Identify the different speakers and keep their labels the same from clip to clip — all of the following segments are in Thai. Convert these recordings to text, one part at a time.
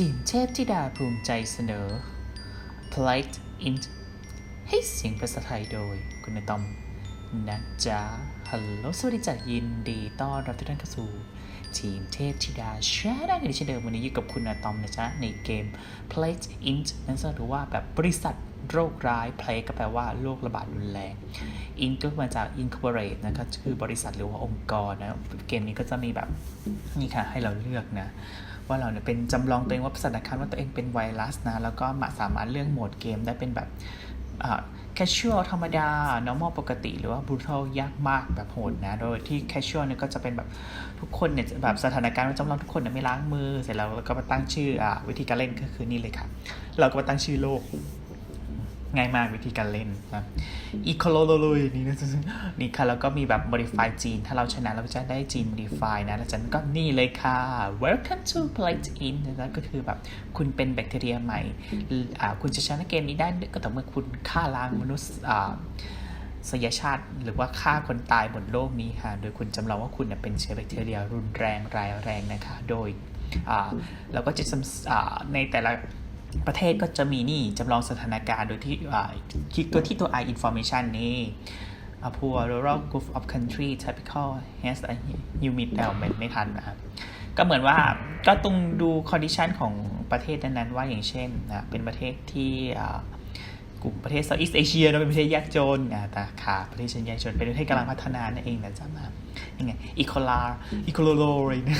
Speaker 1: ทีมเทพธิดาภูมิใจเสนอ Plate in ให้เสียงภาษาไทยโดยคุณตอมนะจ๊ะฮัลโหลสวัสดีจ้ะยินดีต้อนรับทุกท่านเข้าสู่ ทีมเทพธิดาแชร์ได้กันดิฉันเดิมวันนี้อยู่กับคุณอะตอมนะจ๊ะในเกม Plate Int นั่นก็ถือว่าแบบบริษัทโรคร้าย Plague ก็แปลว่าโรคระบาดรุนแรง Int ก็มาจาก Incorporate นะครับคือบริษัทหรือว่าองค์กรนะ เกมนี้ก็จะมีแบบนี่ค่ะให้เราเลือกนะ ว่าเราเนี่ยเป็นจำลองตัวเองว่าสถานการณ์ว่าตัวเองเป็นไวรัสนะแล้วก็มาสามารถเลือกโหมดเกมได้เป็นแบบอ่า casual ธรรมดา normal ปกติ หรือว่า brutal ยากมากแบบโหดนะ โดยที่ casual เนี่ยก็จะเป็นแบบทุกคนเนี่ยแบบสถานการณ์ว่าจำลองทุกคนเนี่ยไม่ล้างมือ เสร็จแล้วเราก็มาตั้งชื่ออวิธีการเล่นก็คือนี่เลยค่ะ เราก็มาตั้งชื่อโลก ง่ายมากวิธีการเล่นนะอีโคโลโลเลยนี่นะนี่ค่ะ แล้วก็มีแบบ modify จีน ถ้าเราชนะเราก็จะได้จีน modify นะแล้วจากนั้นก็นี่เลยค่ะ welcome to plate in นะก็คือแบบคุณเป็นแบคทีเรียใหม่ คุณจะชนะเกมนี้ได้ก็ต่อเมื่อคุณฆ่าล้างมนุษย์สยชาติหรือว่าฆ่าคนตายบนโลกนี้ค่ะ โดยคุณจำลองว่าคุณเป็นเชื้อแบคทีเรียรุนแรงรายแรงนะคะ โดยเราก็จะในแต่ละ ประเทศก็จะมีนี่จำลองสถานการณ์โดยที่คลิกตัวที่ตัว i information นี่อ่า poor rural group of country typical has a humid element ไม่ทันนะครับ ก็เหมือนว่าก็ต้องดู condition ของประเทศนั้นๆว่าอย่างเช่นนะเป็นประเทศที่กลุ่มประเทศ Southeast Asia นะเป็นประเทศยากจนนะแต่ค่ะประเทศชนยากจนเป็นประเทศกำลังพัฒนานั่นเองนะจ๊ะมานี่ไง e c o l a e c o l o r o i นะ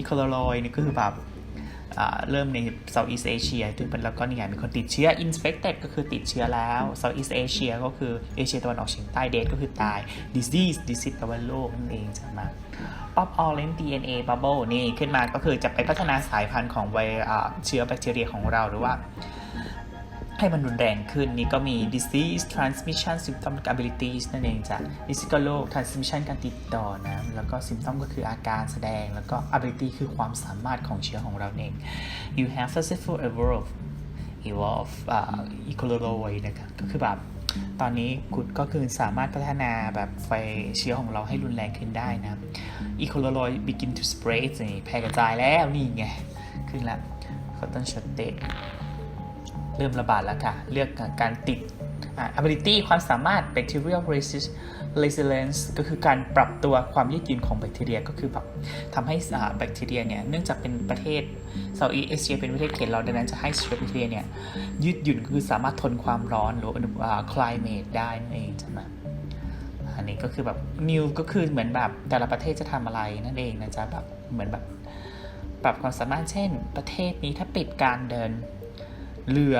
Speaker 1: e c o l o r o i นี่ก็คือแบบ เริ่มใน Southeast Asia ถึงเป็นแล้วก็นี่ไงมีคนติดเชื้อ infected ก็คือติดเชื้อแล้ว Southeast Asia ก็คือเอเชียตะวันออกเฉียงใต้ dead ก็คือตาย disease disease แปลว่าโรคนั่นเองจะมา pop orange DNA bubble นี่ขึ้นมาก็คือจะไปพัฒนาสายพันธุ์ของไวอ่าเชื้อแบคทีเรียของเราหรือว่า ให้มันรุนแรงขึ้นนี่ก็มี disease transmission symptom abilities นั่นเองจ้ะ disease ก็โรค transmission การติดต่อนะ แล้วก็ symptom ก็คืออาการแสดง แล้วก็ ability คือความสามารถของเชื้อของเราเอง you have successful evolve evolve อ่า ecoloid นะครับก็คือแบบตอนนี้คุณก็คือสามารถพัฒนาแบบไฟเชื้อของเราให้รุนแรงขึ้นได้นะ ecoloid begin to spread นี่แพร่กระจายแล้วนี่ไง ขึ้นล้ว cotton shortage เริ่มระบาดแล้วค่ะ เลือกการติด ability ความสามารถ bacterial resist resilience ก็คือการปรับตัวความยืดหยุ่นของแบคทีเรีย ก็คือแบบทำให้แบคทีเรียเนี่ยเนื่องจากเป็นประเทศ Southeast Asia เป็นประเทศเขตร้อนดังนั้นจะให้เชื้อแบคทีเรียเนี่ยยืดหยุ่นคือสามารถทนความร้อนหรืออุณหภูมิ climate ได้นั่นเองใช่ไหมอันนี้ก็คือแบบ new ก็คือเหมือนแบบแต่ละประเทศจะทำอะไรนั่นเองนะจ๊ะแบบเหมือนแบบปรับความสามารถเช่น ประเทศนี้ถ้าปิดการเดิน เรือ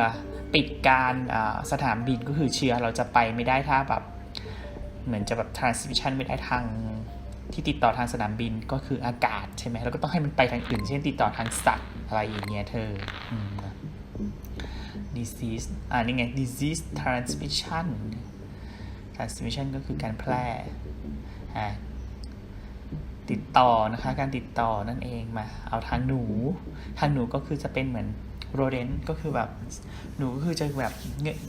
Speaker 1: ปิดการสถานบินก็คือเชื้อเราจะไปไม่ได้ถ้าแบบเหมือนจะแบบ transmission ไม่ได้ทางที่ติดต่อทางสนามบินก็คืออากาศใช่ไหมแล้วก็ต้องให้มันไปทางอื่น เช่นติดต่อทางสัตว์อะไรอย่างเงี้ยเธอ disease อ่านี่ไง disease transmission transmission ก็คือการแพร่อ่าติดต่อนะคะ การติดต่อนั่นเองมา เอาทางหนู ทางหนูก็คือจะเป็นเหมือน โรเดนก็คือแบบหนูก็คือจะแบบ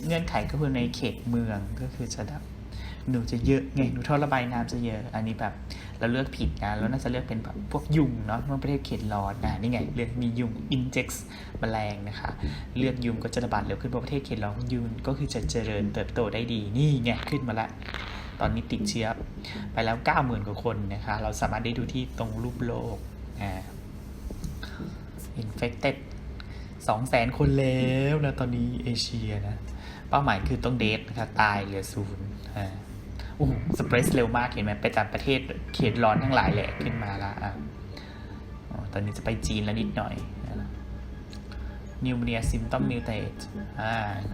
Speaker 1: เงื่อนไขก็คือในเขตเมืองก็คือจะแบบหนูจะเยอะไงหนูท่อระบายน้ำจะเยอะ อันนี้แบบเราเลือกผิดนะแล้วน่าจะเลือกเป็นแบบพวกยุงเนาะเมื่อประเทศเขตร้อนนะนี่ไงเลือกมียุง index แมลงนะคะ เลือกยุงก็จะระบาดเร็วขึ้นเพราะประเทศเขตร้อนยุงก็คือจะเจริญเติบโตได้ดีนี่ไงขึ้นมาละตอนนี้ติดเชื้อไปแล้ว 90,000 กว่าคนนะคะ เราสามารถได้ดูที่ตรงรูปโลกอ่า infected สองแสนคนแล้วนะตอนนี้เอเชียนะ เป้าหมายคือต้องเดทนะครับตายเหลือศูนย์อ่าโอ้สเปรสเร็วมากเห็นไหมไปตามประเทศเขตร้อนทั้งหลายแหละขึ้นมาละอะตอนนี้จะไปจีนแล้วนิดหน่อยนิวเนียซิมตอมมิวเตต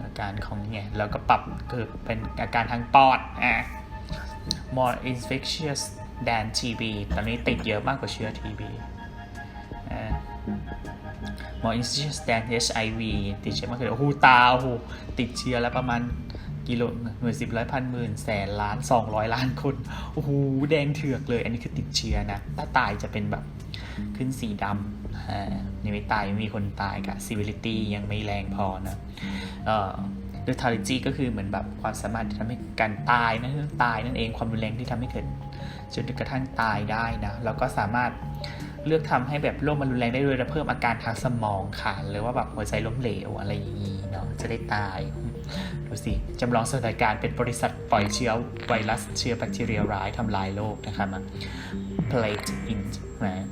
Speaker 1: อาการของเนี่ยเราก็ปรับคือเป็นอาการทางปอดอะ more infectious than TB ตอนนี้ติดเยอะมากกว่าเชื้อ TB more infectious than HIV ติดเชื้อมากเลยโอ้โหตาโอ้โหติดเชื้อแล้วประมาณกิโลหน่วยสิบร้อยพันหมื่นแสนล้านสองร้อยล้านคนโอ้โหแดงเถือกเลย อันนี้คือติดเชื้อนะถ้าตายจะเป็นแบบขึ้นสีดำอ่านี่ไม่ตายม่มีคนตายกับ severity ยังไม่แรงพอนะเอ่อ lethality ก็คือเหมือนแบบความสามารถที่ทำให้การตายนะตายนั่นเองความรุนแรงที่ทำให้เกิดจนกระทั่งตายได้นะแล้วก็สามารถ เลือกทำให้แบบโรคมันรุนแรงได้ด้วยและเพิ่มอาการทางสมองค่ะหรือว่าแบบหัวใจล้มเหลวอะไรอย่างนี้เนาะจะได้ตายดูสิจำลองสถานการณ์เป็นบริษัทปล่อยเชื้อไวรัสเชื้อแบคทีเรียร้ายทำลายโลกนะคะมา plate in นะ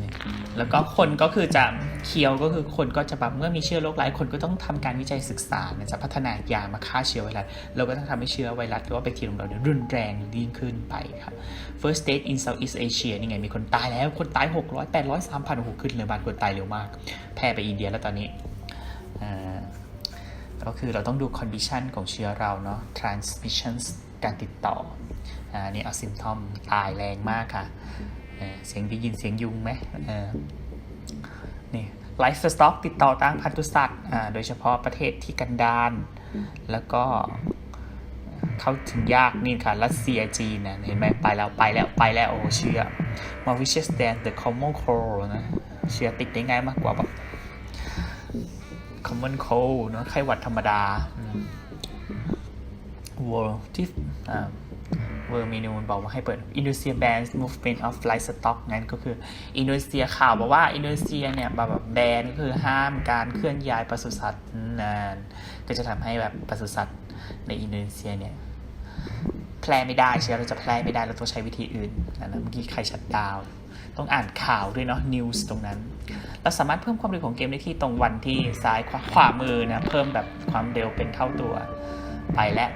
Speaker 1: นี่แล้วก็คนก็คือจะ เคียวก็คือคนก็จะแบบเมื่อมีเชื้อโรคร้ายคนก็ต้องทำการวิจัยศึกษานะจะพัฒนายามาฆ่าเชื้อไวรัสเราก็ต้องทำให้เชื้อไวรัสหรือว่าแบคทีเรียของเราเนี่ยรุนแรงยิ่งขึ้นไปครับ first state in Southeast Asia นี่ไงมีคนตายแล้วคนตาย 600 800 3,000โอ้โหขึ้นเลยบานคนตายเร็วมาก แพร่ไปอินเดียแล้วตอนนี้ก็คือเราต้องดู condition ของเชื้อเราเนาะ transmission การติดต่ออ่านี่เอา symptom ตายแรงมากค่ะเออเสียงได้ยินเสียงยุงไหม เออนี่ livestock ติดต่อทางพันธุสัตว์อ่าโดยเฉพาะประเทศที่กันดารแล้วก็เข้าถึงยากนี่ค่ะ รัสเซียจีนนะเห็นไหมไปแล้วไปแล้วไปแล้วโอ้เชื้อ Mauritius than the common cold นะเชื้อติดได้ง่ายมากกว่าแบบ common cold เนะไข้หวัดธรรมดาอืม world ที่อ่า world เมนูมันบอกว่าให้เปิด Indonesia bans movement of livestock งั้นก็คืออินโดนีเซียข่าวบอกว่าอินโดนีเซียเนี่ยแบบแบบแบนก็คือห้ามการเคลื่อนย้ายปศุสัตว์นาน ก็จะทำให้แบบปศุสัตว์ในอินโดนีเซียเนี่ยแพร่ไม่ได้เชื้อเราจะแพร่ไม่ได้เราต้องใช้วิธีอื่นนนั้นเมื่อกี้ใครชัดดาวต้องอ่านข่าวด้วยเนาะ news ตรงนั้น เราสามารถเพิ่มความเร็วของเกมได้ที่ตรงวันที่ซ้ายขวาขวามือนะ เพิ่มแบบความเร็วเป็นเท่าตัวไปแล้ว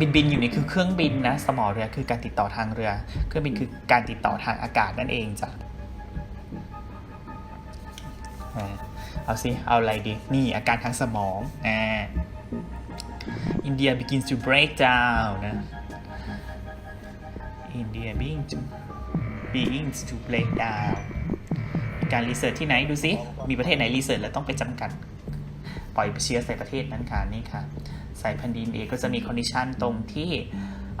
Speaker 1: บินบินอยู่นี่คือเครื่องบินนะสมอเรือคือการติดต่อทางเรือ เครื่องบินคือการติดต่อทางอากาศนั่นเองจ้ะเอาสิเอาอะไรดี นี่อาการทางสมองอ่า India begins to break down นะ India being to beings to break down การรีเสิร์ชที่ไหนดูสิมีประเทศไหนรีเสิร์ชแล้วต้องไปจำกัด ปล่อยเชื้อใส่ประเทศนั้นค่ะนี่ค่ะสายพันธุ์ DNA ก็จะมีคอนดิชันตรงที่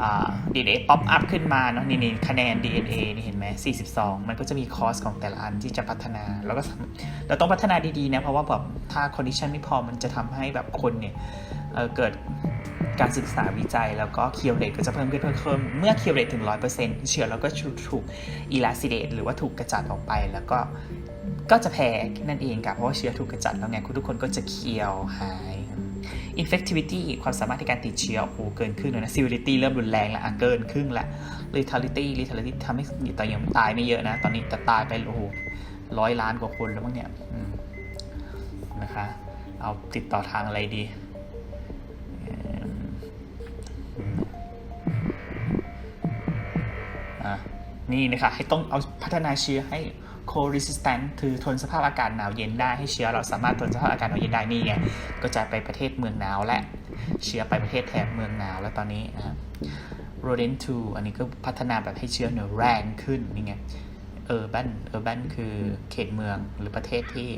Speaker 1: อ่า DNA ป๊อปอัพขึ้นมาเนาะนี่นี่คะแนน DNA นี่เห็นไหม42 มันก็จะมีคอสของแต่ละอันที่จะพัฒนา แล้วก็เราต้องพัฒนาดีๆนะ เพราะว่าแบบถ้าคอนดิชันไม่พอมันจะทำให้แบบคนเนี่ยเเกิดการศึกษาวิจัยแล้วก็เคียวเรตก็จะเพิ่มขึ้นเพิ่มขึ้นเมื่อเคียวเรตถึง 100%เชื้อเราก็ถูกอีลาซิเดตหรือว่าถูกกระจัดออกไปแล้วก็ ก็จะแพ้นั่นเองค่ะเพราะว่าเชื้อถูกกระจัดแล้วไงคุณทุกคนก็จะเคียวหาย infectivity ความสามารถในการติดเชื้อโอ้โหเกินครึ่งเลยนะ severity เริ่มรุนแรงแล้วอะเกินครึ่งละ lethality lethality ทำให้แต่ยังตายไม่เยอะนะ ตอนนี้แต่ตายไปโอ้โหร้อยล้านกว่าคนแล้วมั้งเนี่ยนะคะ เอาติดต่อทางอะไรดีอะนี่นะคะให้ต้องเอาพัฒนาเชื้อให้ co-resistant คือทนสภาพอากาศหนาวเย็นได้ให้เชื้อเราสามารถทนสภาพอากาศหนาวเย็นได้นี่ไงก็จะไปประเทศเมืองหนาวและเชื้อไปประเทศแถบเมืองหนาวแล้วตอนนี้อะ rodent 2อันนี้ก็พัฒนาแบบให้เชื้อเนี่ยแรงขึ้นนี่ไง urban urban คือเขตเมืองหรือประเทศที่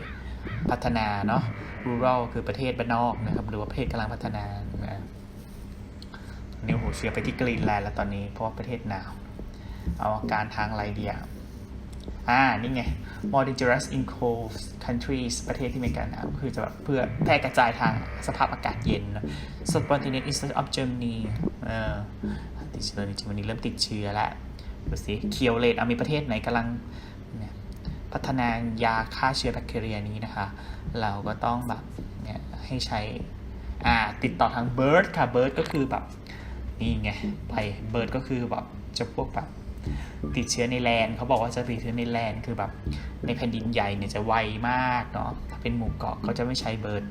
Speaker 1: พัฒนาเนาะ rural คือประเทศบ้านนอกนะครับหรือว่าประเทศกำลังพัฒนานะนิ้วหูเชื้อไปที่กรีนแลนด์แล้วตอนนี้เพราะว่าประเทศหนาว เอาอาการทางไรเดีย อ่า นี่ไง more dangerous in cold countries ประเทศที่มีการหนาวคือจะแบบเพื่อแพร่กระจายทางสภาพอากาศเย็น spontaneous instance of Germany เออติดเชื้อในเยอรมนีเริ่มติดเชื้อแล้วดูสิเคียวเลตเอามีประเทศไหนกำลังเนี่ยพัฒนายาฆ่าเชื้อแบคทีเรียนี้นะคะ เราก็ต้องแบบเนี่ยให้ใช้อ่าติดต่อทาง bird ค่ะ bird ก็คือแบบนี่ไงไป bird ก็คือแบบจะพวกแบบ ติดเชื้อในแลนด์เขาบอกว่าจะติดเชื้อในแลนด์คือแบบในแผ่นดินใหญ่เนี่ยจะไวมากเนาะถ้าเป็นหมู่เกาะเขาจะไม่ใช้เบิร์ด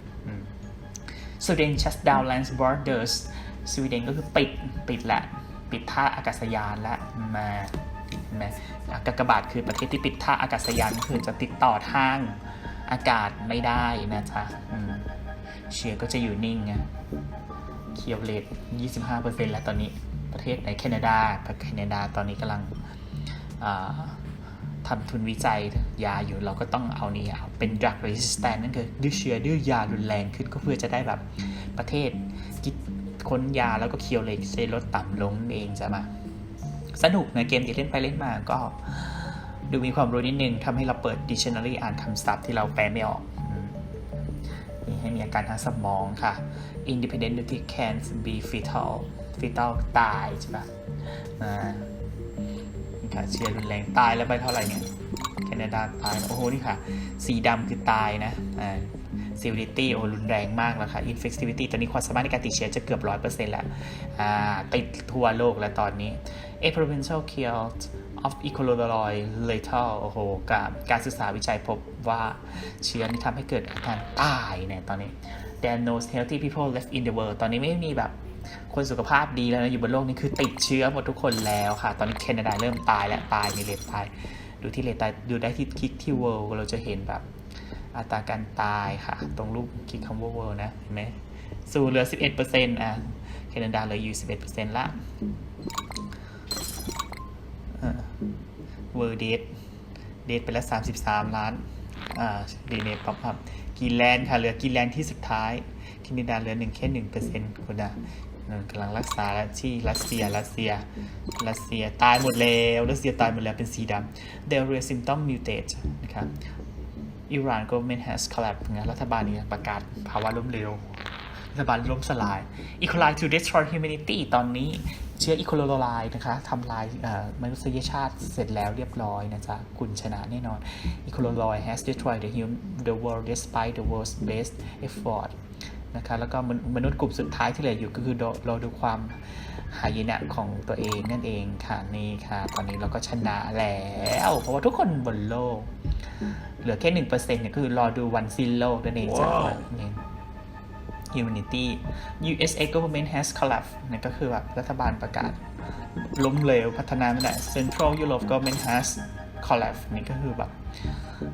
Speaker 1: สวีเดน shut down land borders สวีเดนก็คือปิดปิดละปิดท่าอากาศยานละมาเห็นไหมกากบาทคือประเทศที่ปิดท่าอากาศยานคือจะติดต่อทางอากาศไม่ได้นะจ๊ะเชื้อก็จะอยู่นิ่งไงเคียวเลต25%แล้วตอนนี้ ประเทศในแคนาดาแคนาดาตอนนี้กำลังอ่าทำทุนวิจัยยาอยู่เราก็ต้องเอานี่เอาเป็น drug resistant นั่นคือดื้อเชื้อดื้อยารุนแรงขึ้นก็เพื่อจะได้แบบประเทศคิดค้นยาแล้วก็เคียวเลตเซลดต่ำลงนั่นเองจะมา สนุกนะเกมที่เล่นไปเล่นมาก็ดูมีความรู้นิดนึงทำให้เราเปิด dictionary อ่านคำศัพท์ที่เราแปลไม่ออกนี่ให้มีอาการทางสมองค่ะ independent can be fetal fetal ตายใช่ปะอ่าค่ะเชียร์รุนแรงตายแล้วไปเท่าไหร่เนี่ยแคนาดาตาย โอ้โห นี่ค่ะ สีดำคือตายนะอ่า severity โอ้รุนแรงมากแล้วค่ะ infectivity ตอนนี้ความสามารถในการติดเชื้อจะเกือบ 100%แล้วอ่าติดทั่วโลกแล้วตอนนี้ a provincial killed of E. coli lethal โอ้โหกับการศึกษาวิจัยพบว่าเชื้อนี้ทำให้เกิดอาการตายเนี่ยตอนนี้ there are no healthy people left in the world ตอนนี้ไม่มีแบบ คนสุขภาพดีแล้วนะอยู่บนโลกนี้คือติดเชื้อหมดทุกคนแล้วค่ะ ตอนนี้แคนาดาเริ่มตายแล้วตายมีเลทตาย ดูที่เลทตายดูได้ที่คลิกที่ world เราจะเห็นแบบอัตราการตายค่ะ ตรงรูปคลิกคำว่า world นะเห็นไหมสู่เหลือ 11%อะแคนาดาเหลืออยู่ 11%ละเวอร์เดทเดทไปแล้ว 33 ล้านอ่าดีเนป๊อปอัพกินแลนด์ค่ะ เหลือกินแลนด์ที่สุดท้ายแคนาดาเหลือหนึ่งแค่หนึ่งเปอร์เซ็นต์คุณนะ นั่นกำลังรักษาแล้วที่รัสเซียรัสเซียรัสเซียตายหมดแล้วรัสเซียตายหมดแล้วเป็นสีดำ There were symptom mutate นะครับ Iran government has collapsed นะรัฐบาลนี้ประกาศภาวะล้มเหลวรัฐบาลล่มสลาย e c o l i to destroy humanity ตอนนี้เชื้อ e c o l i นะคะทำลายมนุษยชาติเสร็จแล้วเรียบร้อยนะจ๊ะ คุณชนะแน่นอน e c o l i has destroyed the, hum the world despite the world's best effort นะคะแล้วก็มนมนุษย์กลุ่มสุดท้ายที่เหลืออยู่ก็คือเราเราดูความหายนะของตัวเองนั่นเองค่ะนี่ค่ะ ตอนนี้เราก็ชนะแล้ว เพราะว่าทุกคนบนโลก เหลือแค่หนึ่งเปอร์เซ็นต์เนี่ยก็คือรอดูวันสิ้นโลกนั่นเองจ้ะนี่ Humanity USA government has collapsed นั่นก็คือแบบรัฐบาลประกาศ ล้มเหลวพัฒนาไม่ได้ Central Europe government has collapsed นี่ก็คือแบบ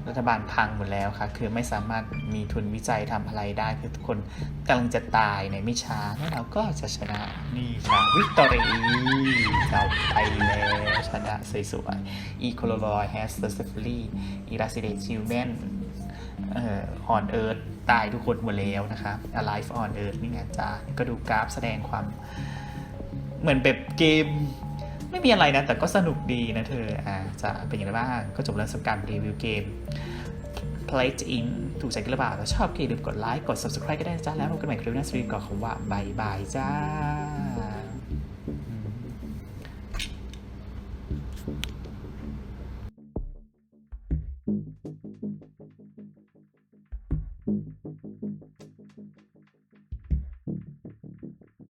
Speaker 1: รัฐบาลพังหมดแล้วค่ะคือไม่สามารถมีทุนวิจัยทำอะไรได้ คือทุกคนกำลังจะตายในไม่ช้าแล้วเราก็จะชนะนี่ค่ะวิกตอรีเราไปแล้วชนะสวยๆ e c o l o i has successfully eradicated human เอ่อ on earth ตายทุกคนหมดแล้วนะคะ alive on earth นี่ไงจ้าก็ดูกราฟแสดงความ เหมือนแบบเกม ไม่มีอะไรนะ แต่ก็สนุกดีนะเธออ่าจะเป็นยังไงบ้าง ก็จบแล้วสำหรับการรีวิวเกม Play in ถูกใจกันหรือเปล่าถ้าชอบก็อย่าลืมกดไลค์ กด subscribe ก็ได้นะจ้าแล้วพบกันใหม่คลิปหน้าสตรีมก่อนคำว่าบายบายจ้า